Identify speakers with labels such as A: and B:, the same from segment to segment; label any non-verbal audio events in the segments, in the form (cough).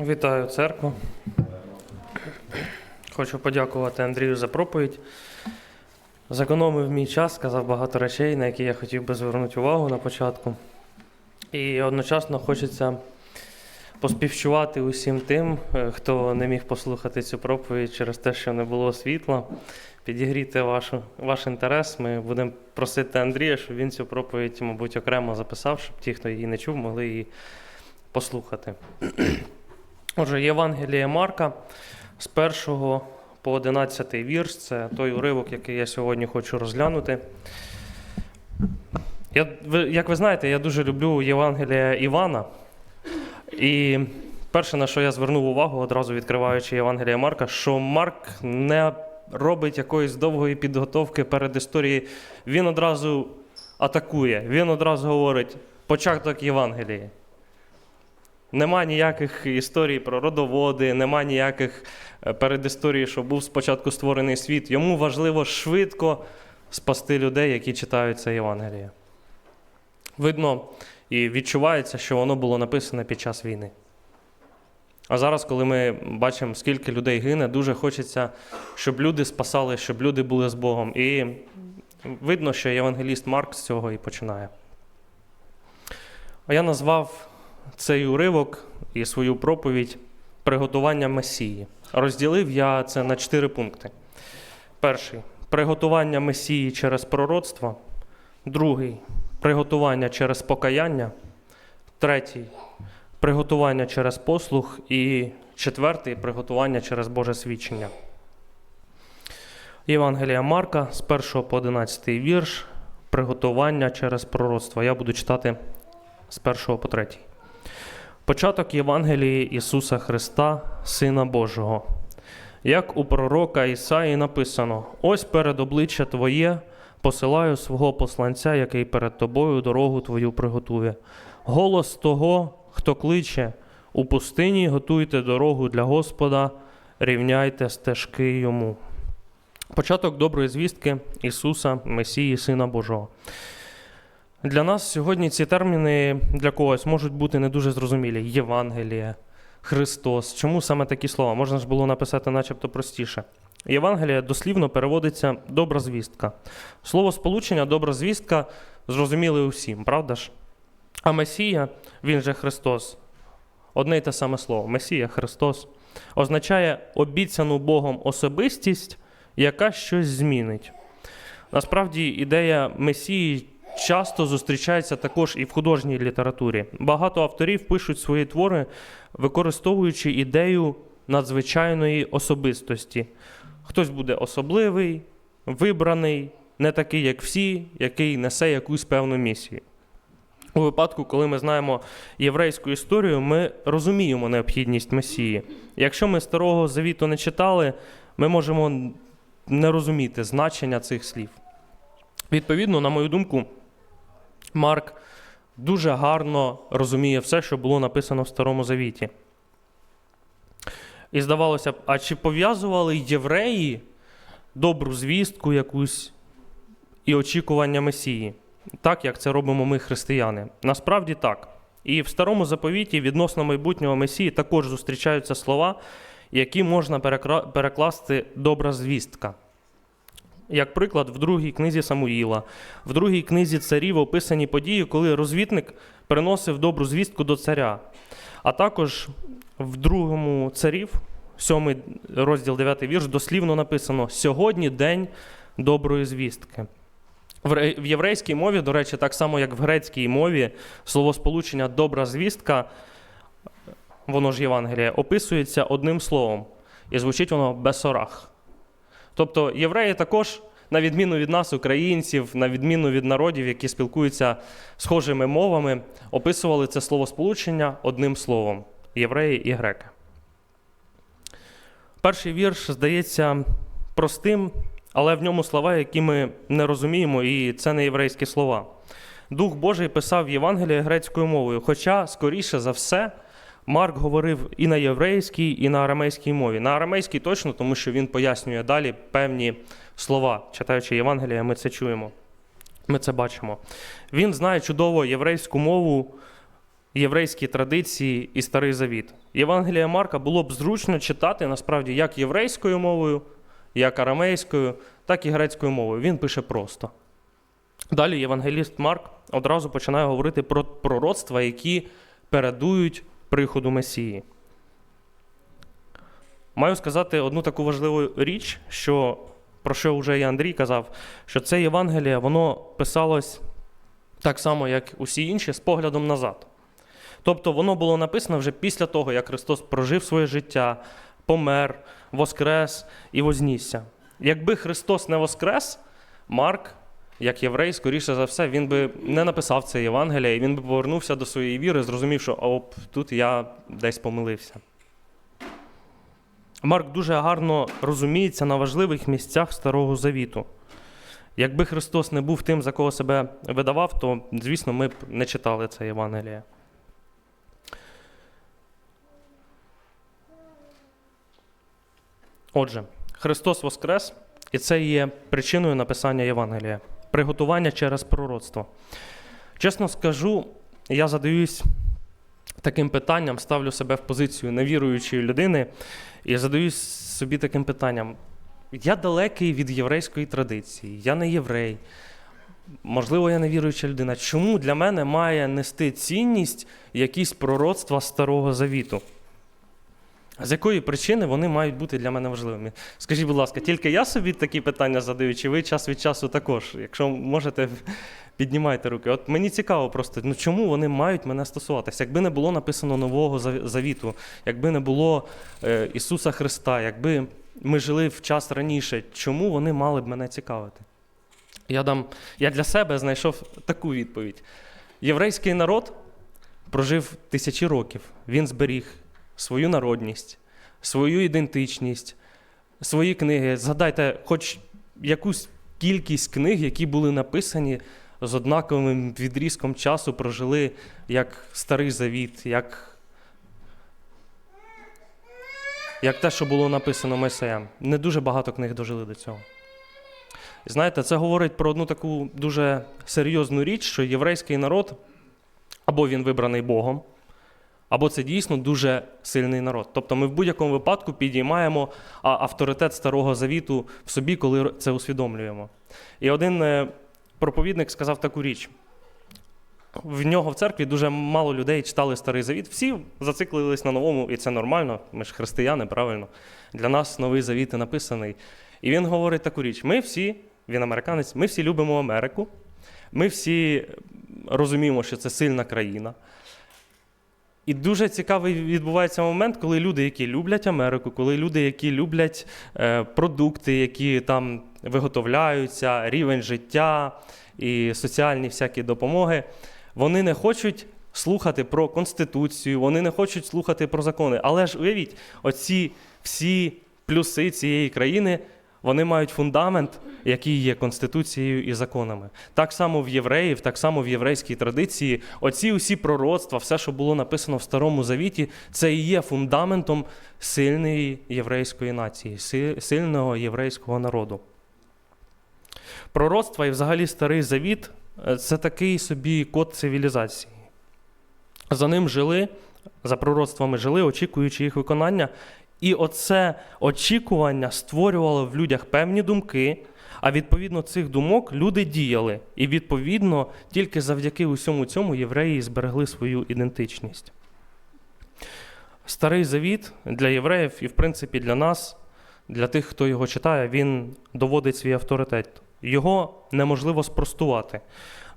A: Вітаю церкву. Хочу подякувати Андрію за проповідь. Зекономив мій час, сказав багато речей, на які я хотів би звернути увагу на початку. І одночасно хочеться поспівчувати усім тим, е, хто не міг послухати цю проповідь через те, що не було світла. Підігріти вашу, ваш інтерес. Ми будемо просити Андрія, щоб він цю проповідь, мабуть, окремо записав, щоб ті, хто її не чув, могли її послухати. Отже, Євангеліє Марка з 1 по 11 вірш це той уривок, який я сьогодні хочу розглянути. Я, як ви знаєте, я дуже люблю Євангелія Івана. І перше, на що я звернув увагу, одразу відкриваючи Євангелія Марка, що Марк не робить якоїсь довгої підготовки перед історією. Він одразу атакує, він одразу говорить початок Євангелії. Нема ніяких історій про родоводи, нема ніяких е, передісторій, що був спочатку створений світ. Йому важливо швидко спасти людей, які читають це Євангеліє. Видно і відчувається, що воно було написане під час війни. А зараз, коли ми бачимо, скільки людей гине, дуже хочеться, щоб люди спасали, щоб люди були з Богом. І видно, що євангеліст Марк з цього і починає. А я назвав цей уривок і свою проповідь приготування Месії. Розділив я це на чотири пункти. Перший приготування Месії через пророцтво. Другий приготування через покаяння. Третій приготування через послух. І четвертий приготування через Боже свідчення. Євангелія Марка з 1 по 11 вірш. Приготування через пророцтво. Я буду читати з 1 по 3. Початок Євангелії Ісуса Христа, Сина Божого. Як у пророка Ісаї написано: Ось перед обличчя Твоє посилаю свого посланця, який перед тобою дорогу Твою приготує. Голос того, хто кличе, у пустині готуйте дорогу для Господа, рівняйте стежки йому. Початок доброї звістки Ісуса, Месії, Сина Божого. Для нас сьогодні ці терміни для когось можуть бути не дуже зрозумілі. Євангеліє, Христос. Чому саме такі слова? Можна ж було написати начебто простіше. Євангелія дослівно переводиться добра звістка. Слово сполучення добра звістка зрозуміли усім, правда ж? А Месія, він же Христос. Одне й те саме слово Месія, Христос, означає обіцяну Богом особистість, яка щось змінить. Насправді, ідея Месії часто зустрічається також і в художній літературі. Багато авторів пишуть свої твори, використовуючи ідею надзвичайної особистості. Хтось буде особливий, вибраний, не такий, як всі, який несе якусь певну місію. У випадку, коли ми знаємо єврейську історію, ми розуміємо необхідність Месії. Якщо ми Старого Завіту не читали, ми можемо не розуміти значення цих слів. Відповідно, на мою думку, Марк дуже гарно розуміє все, що було написано в Старому Завіті. І здавалося б, а чи пов'язували євреї добру звістку якусь і очікування Месії, так як це робимо ми, християни? Насправді так. І в старому заповіті відносно майбутнього Месії також зустрічаються слова, які можна перекласти добра звістка. Як приклад, в другій книзі Самуїла, в другій книзі царів описані події, коли розвідник приносив добру звістку до царя. А також в другому царів, 7 розділ 9 вірш, дослівно написано: Сьогодні день доброї звістки. В єврейській мові, до речі, так само як в грецькій мові, словосполучення добра звістка, воно ж Євангеліє, описується одним словом. І звучить воно бесорах. Тобто євреї також, на відміну від нас, українців, на відміну від народів, які спілкуються схожими мовами, описували це словосполучення одним словом євреї і греки. Перший вірш здається простим, але в ньому слова, які ми не розуміємо, і це не єврейські слова. Дух Божий писав Євангеліє грецькою мовою, хоча, скоріше за все, Марк говорив і на єврейській, і на арамейській мові. На арамейській точно, тому що він пояснює далі певні слова. Читаючи Євангелія, ми це чуємо. Ми це бачимо. Він знає чудово єврейську мову єврейські традиції і Старий Завіт. Євангелія Марка було б зручно читати насправді як єврейською мовою, як арамейською, так і грецькою мовою. Він пише просто. Далі євангеліст Марк одразу починає говорити про пророцтва, які передують приходу Месії. Маю сказати одну таку важливу річ, що, про що вже і Андрій казав, що це Євангеліє, воно писалось так само, як усі інші, з поглядом назад. Тобто воно було написано вже після того, як Христос прожив своє життя, помер, воскрес і вознісся. Якби Христос не воскрес, Марк, як єврей, скоріше за все, він би не написав це Євангеліє, і він би повернувся до своєї віри, зрозумів, що оп, тут я десь помилився. Марк дуже гарно розуміється на важливих місцях Старого Завіту. Якби Христос не був тим, за кого себе видавав, то, звісно, ми б не читали це Євангеліє. Отже, Христос Воскрес, і це є причиною написання Євангелія, приготування через пророцтво. Чесно скажу, я задаюсь таким питанням, ставлю себе в позицію невіруючої людини і задаюсь собі таким питанням. Я далекий від єврейської традиції, я не єврей. Можливо, я не віруюча людина. Чому для мене має нести цінність якісь пророцтва Старого Завіту? З якої причини вони мають бути для мене важливими? Скажіть, будь ласка, тільки я собі такі питання задаю, чи ви час від часу також? Якщо можете, піднімайте руки. От мені цікаво просто, ну чому вони мають мене стосуватися? Якби не було написано нового завіту, якби не було е, Ісуса Христа, якби ми жили в час раніше, чому вони мали б мене цікавити? Я, дам, я для себе знайшов таку відповідь. Єврейський народ прожив тисячі років, він зберіг свою народність, свою ідентичність, свої книги. Згадайте, хоч якусь кількість книг, які були написані з однаковим відрізком часу, прожили як Старий Завіт, як, як те, що було написано Месеям. Не дуже багато книг дожили до цього. Знаєте, це говорить про одну таку дуже серйозну річ, що єврейський народ або він вибраний Богом, або це дійсно дуже сильний народ. Тобто ми в будь-якому випадку підіймаємо авторитет Старого Завіту в собі, коли це усвідомлюємо. І один е, проповідник сказав таку річ. В нього в церкві дуже мало людей читали Старий Завіт. Всі зациклились на новому, і це нормально. Ми ж християни, правильно. Для нас новий завіт і написаний. І він говорить таку річ: ми всі, він американець, ми всі любимо Америку, ми всі розуміємо, що це сильна країна. І дуже цікавий відбувається момент, коли люди, які люблять Америку, коли люди, які люблять е, продукти, які там виготовляються, рівень життя і соціальні всякі допомоги, вони не хочуть слухати про Конституцію, вони не хочуть слухати про закони. Але ж уявіть, оці всі плюси цієї країни. Вони мають фундамент, який є конституцією і законами. Так само в євреїв, так само в єврейській традиції. Оці усі пророцтва, все, що було написано в Старому Завіті, це і є фундаментом сильної єврейської нації, сильного єврейського народу. Пророцтва і взагалі Старий Завіт е, це такий собі код цивілізації. За ним жили, за пророцтвами жили, очікуючи їх виконання. І оце очікування створювало в людях певні думки, а відповідно цих думок люди діяли. І відповідно тільки завдяки усьому цьому євреї зберегли свою ідентичність. Старий завіт для євреїв і, в принципі, для нас, для тих, хто його читає, він доводить свій авторитет. Його неможливо спростувати.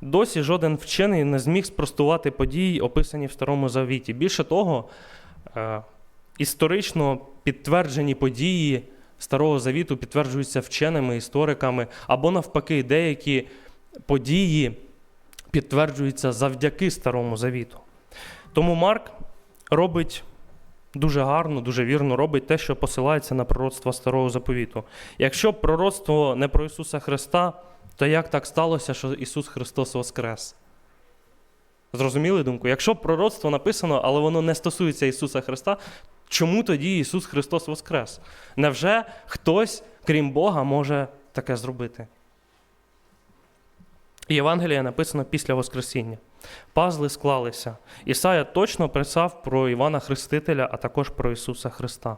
A: Досі жоден вчений не зміг спростувати події, описані в Старому Завіті. Більше того, е, історично підтверджені події Старого Завіту підтверджуються вченими, істориками, або навпаки, деякі події підтверджуються завдяки Старому Завіту. Тому Марк робить дуже гарно, дуже вірно робить те, що посилається на пророцтво Старого Заповіту. Якщо пророцтво не про Ісуса Христа, то як так сталося, що Ісус Христос воскрес? Зрозуміли думку? Якщо пророцтво написано, але воно не стосується Ісуса Христа, чому тоді Ісус Христос воскрес? Невже хтось, крім Бога, може таке зробити? Євангеліє написано після Воскресіння. Пазли склалися. Ісая точно писав про Івана Хрестителя, а також про Ісуса Христа.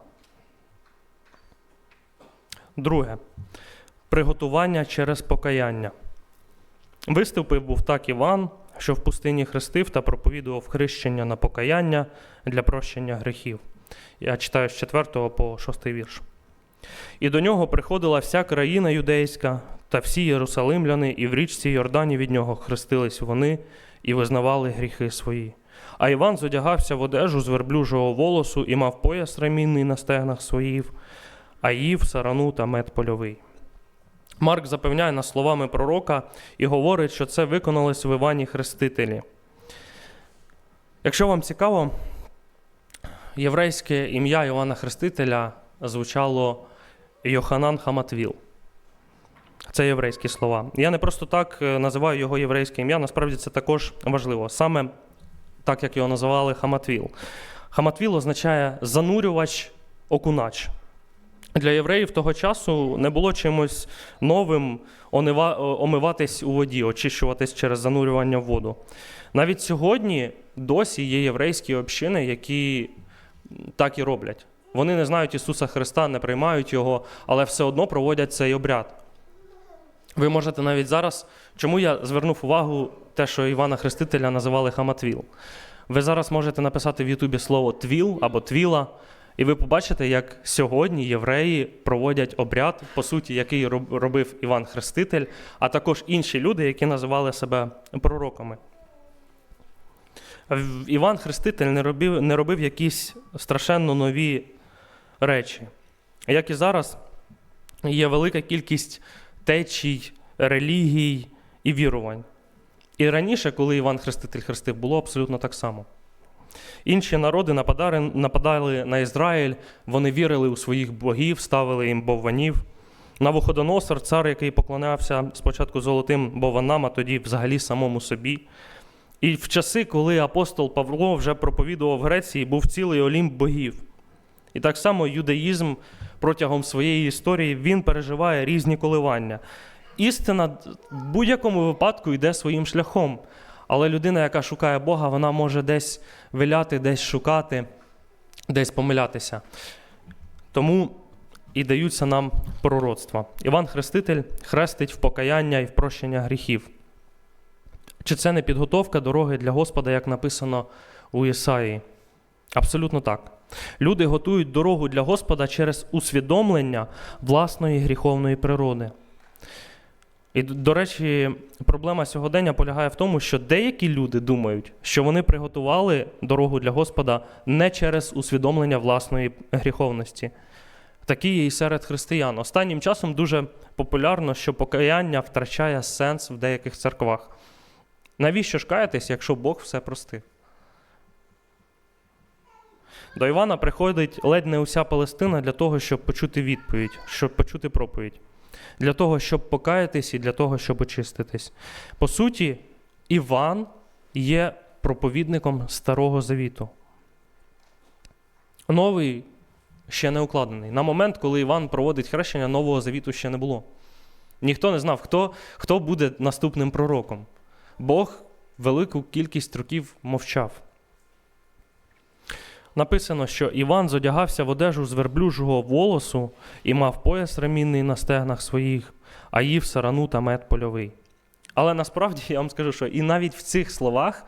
A: Друге. Приготування через покаяння. Виступив був так Іван, що в пустині хрестив та проповідував хрещення на покаяння для прощення гріхів. Я читаю з 4 по 6 вірш. І до нього приходила вся країна юдейська та всі єрусалимляни, і в річці Йордані від нього хрестились вони і визнавали гріхи свої. А Іван зодягався в одежу з верблюжого волосу і мав пояс ремінний на стегнах своїх, а їв сарану та мед польовий. Марк запевняє нас словами пророка і говорить, що це виконалось в Івані Хрестителі. Якщо вам цікаво, єврейське ім'я Івана Хрестителя звучало Йоханан Хаматвіл. Це єврейські слова. Я не просто так е, називаю його єврейське ім'я, насправді це також важливо. Саме так, як його називали Хаматвіл. Хаматвіл означає занурювач, окунач. Для євреїв того часу не було чимось новим омиватись у воді, очищуватись через занурювання в воду. Навіть сьогодні досі є єврейські общини, які так і роблять. Вони не знають Ісуса Христа, не приймають Його, але все одно проводять цей обряд. Ви можете навіть зараз, чому я звернув увагу те, що Івана Хрестителя називали Хаматвіл. Ви зараз можете написати в Ютубі слово твіл або твіла, і ви побачите, як сьогодні євреї проводять обряд, по суті, який робив Іван Хреститель, а також інші люди, які називали себе пророками. Іван Хреститель не робив, не робив якісь страшенно нові речі. Як і зараз, є велика кількість течій, релігій і вірувань. І раніше, коли Іван Хреститель хрестив, було абсолютно так само. Інші народи нападали, нападали на Ізраїль, вони вірили у своїх богів, ставили їм бовванів. Навуходоносор, цар, який поклонявся спочатку золотим бованам, а тоді взагалі самому собі. І в часи, коли апостол Павло вже проповідував в Греції, був цілий олімп богів. І так само юдаїзм протягом своєї історії він переживає різні коливання. Істина в будь-якому випадку йде своїм шляхом. Але людина, яка шукає Бога, вона може десь виляти, десь шукати, десь помилятися. Тому і даються нам пророцтва. Іван Хреститель хрестить в покаяння і в прощення гріхів. Чи це не підготовка дороги для Господа, як написано у Ісаї? Абсолютно так. Люди готують дорогу для Господа через усвідомлення власної гріховної природи. І, до речі, проблема сьогодення полягає в тому, що деякі люди думають, що вони приготували дорогу для Господа не через усвідомлення власної гріховності. Такі є і серед християн. Останнім часом дуже популярно, що покаяння втрачає сенс в деяких церквах. Навіщо ж каятись, якщо Бог все простив? До Івана приходить ледь не уся Палестина для того, щоб почути відповідь, щоб почути проповідь, для того, щоб покаятись і для того, щоб очиститись. По суті, Іван є проповідником Старого Завіту. Новий ще не укладений. На момент, коли Іван проводить хрещення, Нового Завіту ще не було. Ніхто не знав, хто, хто буде наступним пророком. Бог велику кількість років мовчав. Написано, що Іван зодягався в одежу з верблюжого волосу і мав пояс ремінний на стегнах своїх, а їв сарану та мед польовий. Але насправді я вам скажу, що і навіть в цих словах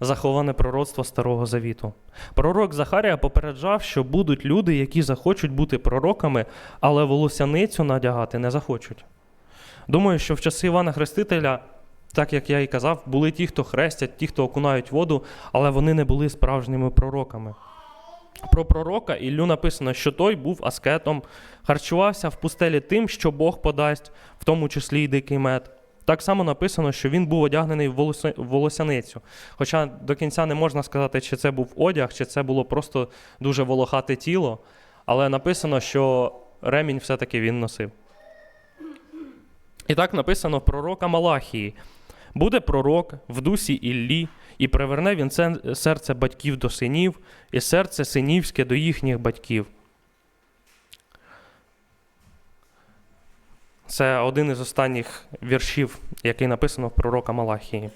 A: заховане пророцтво Старого Завіту. Пророк Захарія попереджав, що будуть люди, які захочуть бути пророками, але волосяницю надягати не захочуть. Думаю, що в часи Івана Хрестителя, так як я і казав, були ті, хто хрестять, ті, хто окунають воду, але вони не були справжніми пророками. Про пророка Іллю написано, що той був аскетом, харчувався в пустелі тим, що Бог подасть, в тому числі й дикий мед. Так само написано, що він був одягнений в волосяницю. Хоча до кінця не можна сказати, чи це був одяг, чи це було просто дуже волохате тіло, але написано, що ремінь все-таки він носив. І так написано в пророка Малахії. Буде пророк в дусі Іллі, і приверне він серце батьків до синів, і серце синівське до їхніх батьків. Це один із останніх віршів, який написано в пророка Малахії.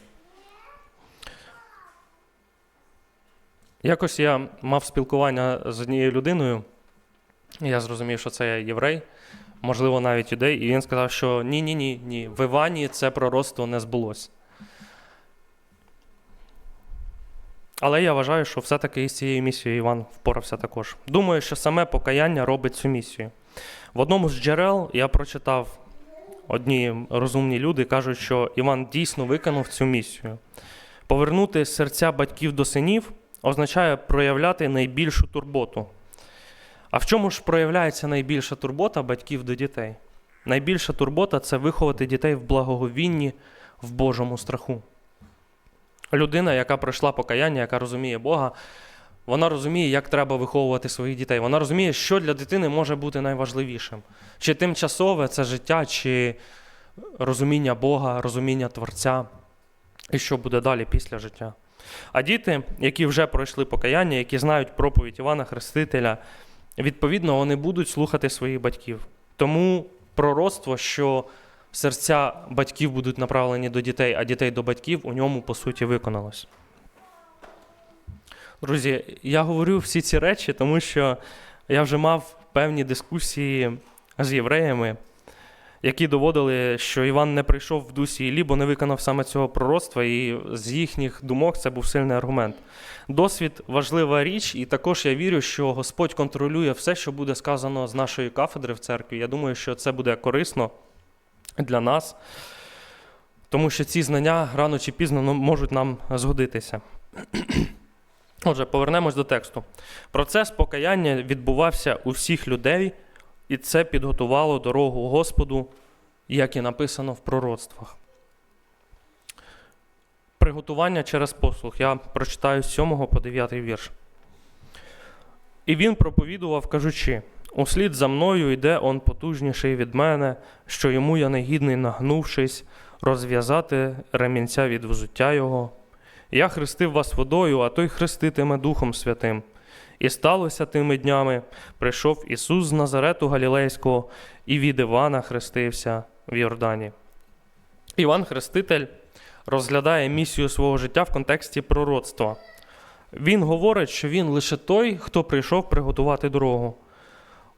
A: Якось я мав спілкування з однією людиною, я зрозумів, що це єврей, можливо, навіть юдей, і він сказав, що ні, ні, ні, ні, в Івані це пророцтво не збулося. Але я вважаю, що все-таки із цією місією Іван впорався також. Думаю, що саме покаяння робить цю місію. В одному з джерел я прочитав одні розумні люди кажуть, що Іван дійсно виконав цю місію. Повернути серця батьків до синів означає проявляти найбільшу турботу. А в чому ж проявляється найбільша турбота батьків до дітей? Найбільша турбота це виховати дітей в благоговінні, в Божому страху. Людина, яка пройшла покаяння, яка розуміє Бога, вона розуміє, як треба виховувати своїх дітей. Вона розуміє, що для дитини може бути найважливішим. Чи тимчасове це життя, чи розуміння Бога, розуміння Творця, і що буде далі після життя. А діти, які вже пройшли покаяння, які знають проповідь Івана Хрестителя, відповідно, вони будуть слухати своїх батьків. Тому пророцтво, що серця батьків будуть направлені до дітей, а дітей до батьків, у ньому, по суті, виконалось. Друзі, я говорю всі ці речі, тому що я вже мав певні дискусії з євреями, які доводили, що Іван не прийшов в дусі Іллі, бо не виконав саме цього пророцтва, і з їхніх думок це був сильний аргумент. Досвід важлива річ, і також я вірю, що Господь контролює все, що буде сказано з нашої кафедри в церкві. Я думаю, що це буде корисно для нас, тому що ці знання рано чи пізно ну, можуть нам згодитися. Отже, повернемось до тексту. Процес покаяння відбувався у всіх людей, і це підготувало дорогу Господу, як і написано в пророцтвах. Приготування через послух. Я прочитаю з 7 по 9 вірш. І він проповідував, кажучи: Услід за мною йде он потужніший від мене, що йому я негідний, нагнувшись, розв'язати ремінця від взуття його. Я хрестив вас водою, а той хреститиме Духом Святим. І сталося тими днями, прийшов Ісус з Назарету Галілейського і від Івана хрестився в Йордані. Іван Хреститель розглядає місію свого життя в контексті пророцтва. Він говорить, що він лише той, хто прийшов приготувати дорогу.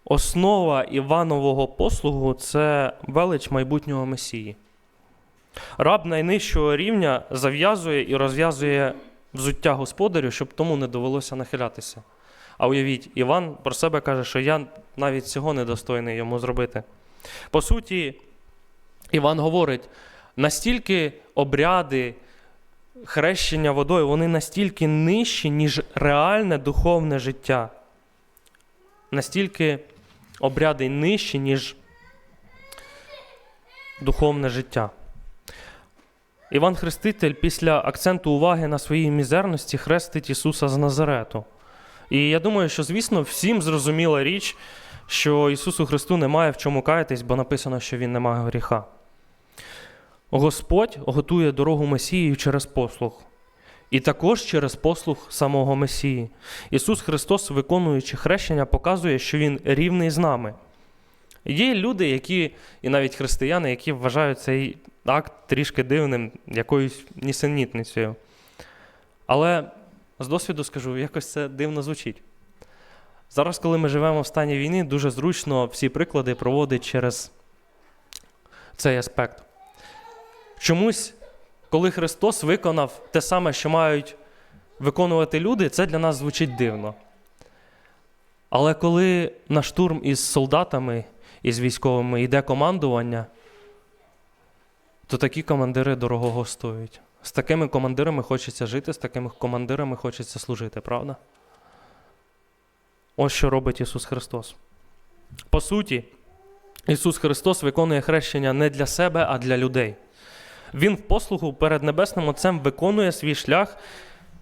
A: Основа Іванового послугу це велич майбутнього Месії. Раб найнижчого рівня зав'язує і розв'язує взуття господарю, щоб тому не довелося нахилятися. А уявіть, Іван про себе каже, що я навіть цього недостойний йому зробити. По суті, Іван говорить, настільки обряди хрещення водою, вони настільки нижчі, ніж реальне духовне життя. Настільки обряди нижчі, ніж духовне життя. Іван Хреститель після акценту уваги на своїй мізерності хрестить Ісуса з Назарету. І я думаю, що, звісно, всім зрозуміла річ, що Ісусу Христу немає в чому каятись, бо написано, що Він не має гріха. Господь готує дорогу Месії через послух. І також через послух самого Месії. Ісус Христос, виконуючи хрещення, показує, що Він рівний з нами. Є люди, які, і навіть християни, які вважають цей акт трішки дивним, якоюсь нісенітницею. Але з досвіду скажу, якось це дивно звучить. Зараз, коли ми живемо в стані війни, дуже зручно всі приклади проводить через цей аспект. Чомусь, коли Христос виконав те саме, що мають виконувати люди, це для нас звучить дивно. Але коли на штурм із солдатами із військовими йде командування, то такі командири дорогого стоять. З такими командирами хочеться жити, з такими командирами хочеться служити, правда? Ось що робить Ісус Христос. По суті, Ісус Христос виконує хрещення не для себе, а для людей. Він в послугу перед Небесним Отцем виконує свій шлях,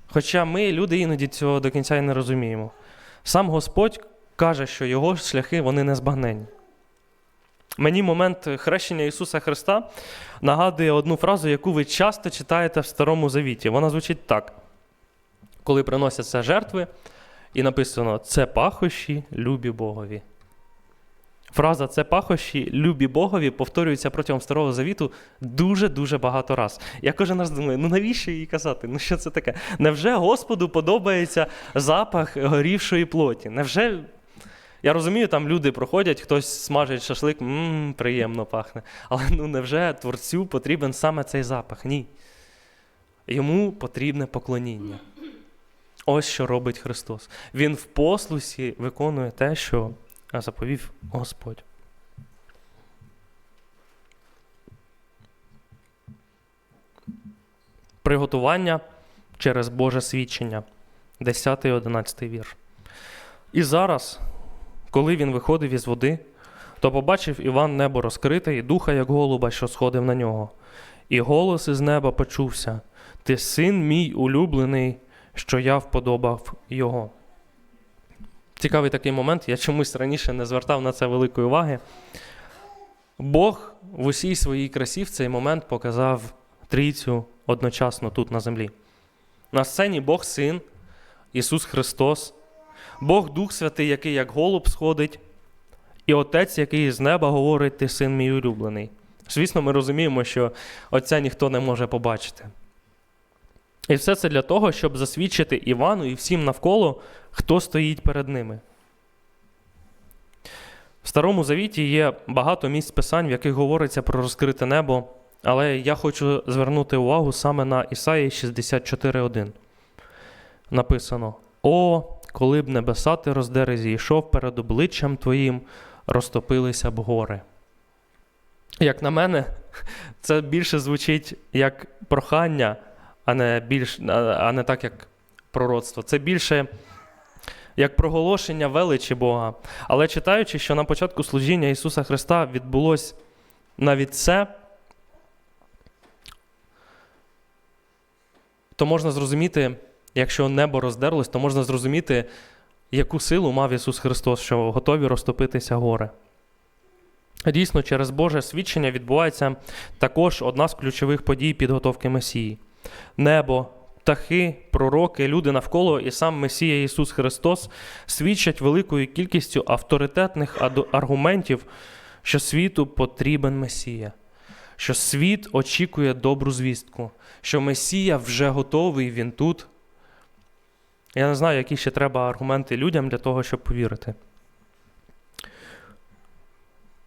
A: хоча ми, люди, іноді цього до кінця і не розуміємо. Сам Господь каже, що його шляхи вони не збагнені. Мені момент хрещення Ісуса Христа нагадує одну фразу, яку ви часто читаєте в Старому Завіті. Вона звучить так: коли приносяться жертви, і написано: це пахощі, любі Богові. Фраза це пахощі, любі Богові повторюється протягом Старого Завіту дуже-дуже багато раз. Я кожен раз думаю, ну навіщо її казати? Ну що це таке? Невже Господу подобається запах горівшої плоті? Невже. Я розумію, там люди проходять, хтось смажить шашлик, мм, приємно пахне. Але ну невже творцю потрібен саме цей запах? Ні. Йому потрібне поклоніння. Ось що робить Христос. Він в послусі виконує те, що заповів Господь. Приготування через Боже свідчення. 10 11 вірш. І зараз, коли він виходив із води, то побачив Іван небо розкрите і духа, як голуба, що сходив на нього. І голос із неба почувся: Ти син мій улюблений, що я вподобав його. Цікавий такий момент, я чомусь раніше не звертав на це великої уваги. Бог в усій своїй красі в цей момент показав трійцю одночасно тут на землі. На сцені Бог Син, Ісус Христос, Бог Дух Святий, який як голуб сходить, і Отець, який з неба говорить, ти син мій улюблений. Звісно, ми розуміємо, що Отця ніхто не може побачити. І все це для того, щоб засвідчити Івану і всім навколо, хто стоїть перед ними. В Старому Завіті є багато місць писань, в яких говориться про розкрите небо, але я хочу звернути увагу саме на Ісаї 64.1. Написано: О, коли б небеса ти роздери зійшов перед обличчям твоїм, розтопилися б гори. Як на мене, (laughs) це більше звучить як прохання, а не, більш, а не так, як пророцтво. Це більше як проголошення величі Бога. Але читаючи, що на початку служіння Ісуса Христа відбулось навіть це, то можна зрозуміти, якщо небо роздерлось, то можна зрозуміти, яку силу мав Ісус Христос, що готові розтопитися гори. Дійсно, через Боже свідчення відбувається також одна з ключових подій підготовки Месії. Небо, птахи, пророки, люди навколо і сам Месія Ісус Христос свідчать великою кількістю авторитетних аргументів, що світу потрібен Месія, що світ очікує добру звістку, що Месія вже готовий, Він тут. Я не знаю, які ще треба аргументи людям для того, щоб повірити.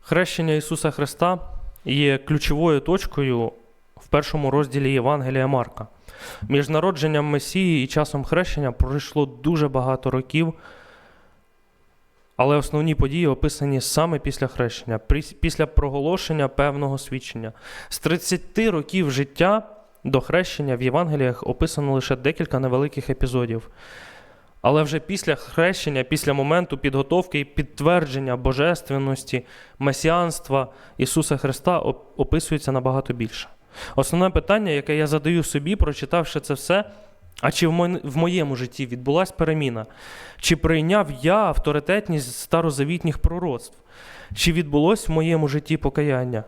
A: Хрещення Ісуса Христа є ключовою точкою в першому розділі Євангелія Марка. Між народженням Месії і часом хрещення пройшло дуже багато років, але основні події описані саме після хрещення, після проголошення певного свідчення. З 30 років життя до хрещення в Євангеліях описано лише декілька невеликих епізодів. Але вже після хрещення, після моменту підготовки і підтвердження божественності, месіанства Ісуса Христа описується набагато більше. Основне питання, яке я задаю собі, прочитавши це все, а чи в моєму житті відбулася переміна? Чи прийняв я авторитетність старозавітніх пророцтв? Чи відбулось в моєму житті покаяння?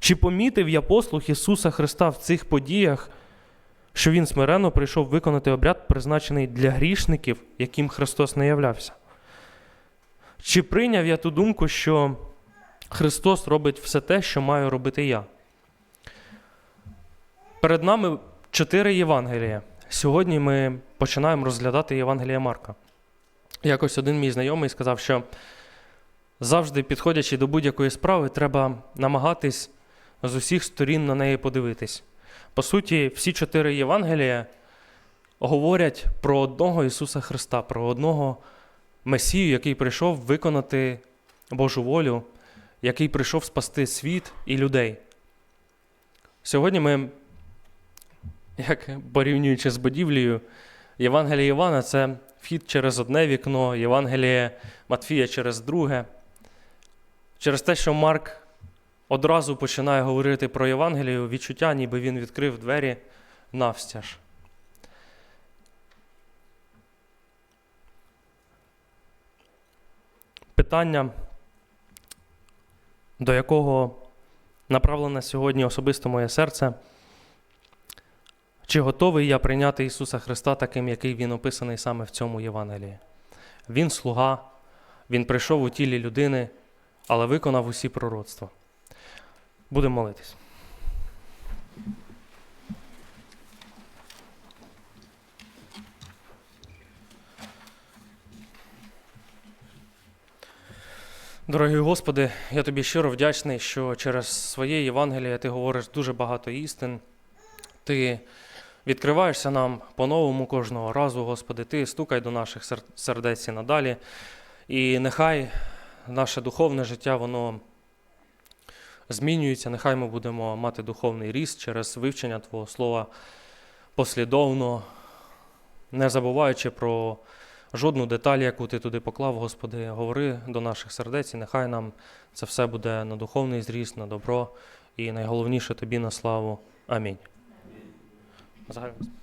A: Чи помітив я послух Ісуса Христа в цих подіях, що Він смиренно прийшов виконати обряд, призначений для грішників, яким Христос не являвся? Чи прийняв я ту думку, що Христос робить все те, що маю робити я? Перед нами чотири Євангелія. Сьогодні ми починаємо розглядати Євангелія Марка. Якось один мій знайомий сказав, що завжди, підходячи до будь-якої справи, треба намагатись з усіх сторін на неї подивитись. По суті, всі чотири Євангелія говорять про одного Ісуса Христа, про одного Месію, який прийшов виконати Божу волю, який прийшов спасти світ і людей. Сьогодні ми як порівнюючи з будівлею, Євангеліє Івана це вхід через одне вікно, Євангеліє Матфія через друге. Через те, що Марк одразу починає говорити про Євангелію, відчуття, ніби він відкрив двері навстяж. Питання, до якого направлене сьогодні особисто моє серце. Чи готовий я прийняти Ісуса Христа таким, який Він описаний саме в цьому Євангелії? Він слуга, Він прийшов у тілі людини, але виконав усі пророцтва. Будемо молитись. Дорогий Господи, я тобі щиро вдячний, що через своє Євангеліє ти говориш дуже багато істин. Ти відкриваєшся нам по-новому кожного разу, Господи. Ти стукай до наших сердець і надалі. І нехай наше духовне життя, воно змінюється. Нехай ми будемо мати духовний ріст через вивчення Твого Слова послідовно, не забуваючи про жодну деталь, яку ти туди поклав, Господи, говори до наших сердець, і нехай нам це все буде на духовний зріст, на добро і найголовніше тобі на славу. Амінь. Загальне.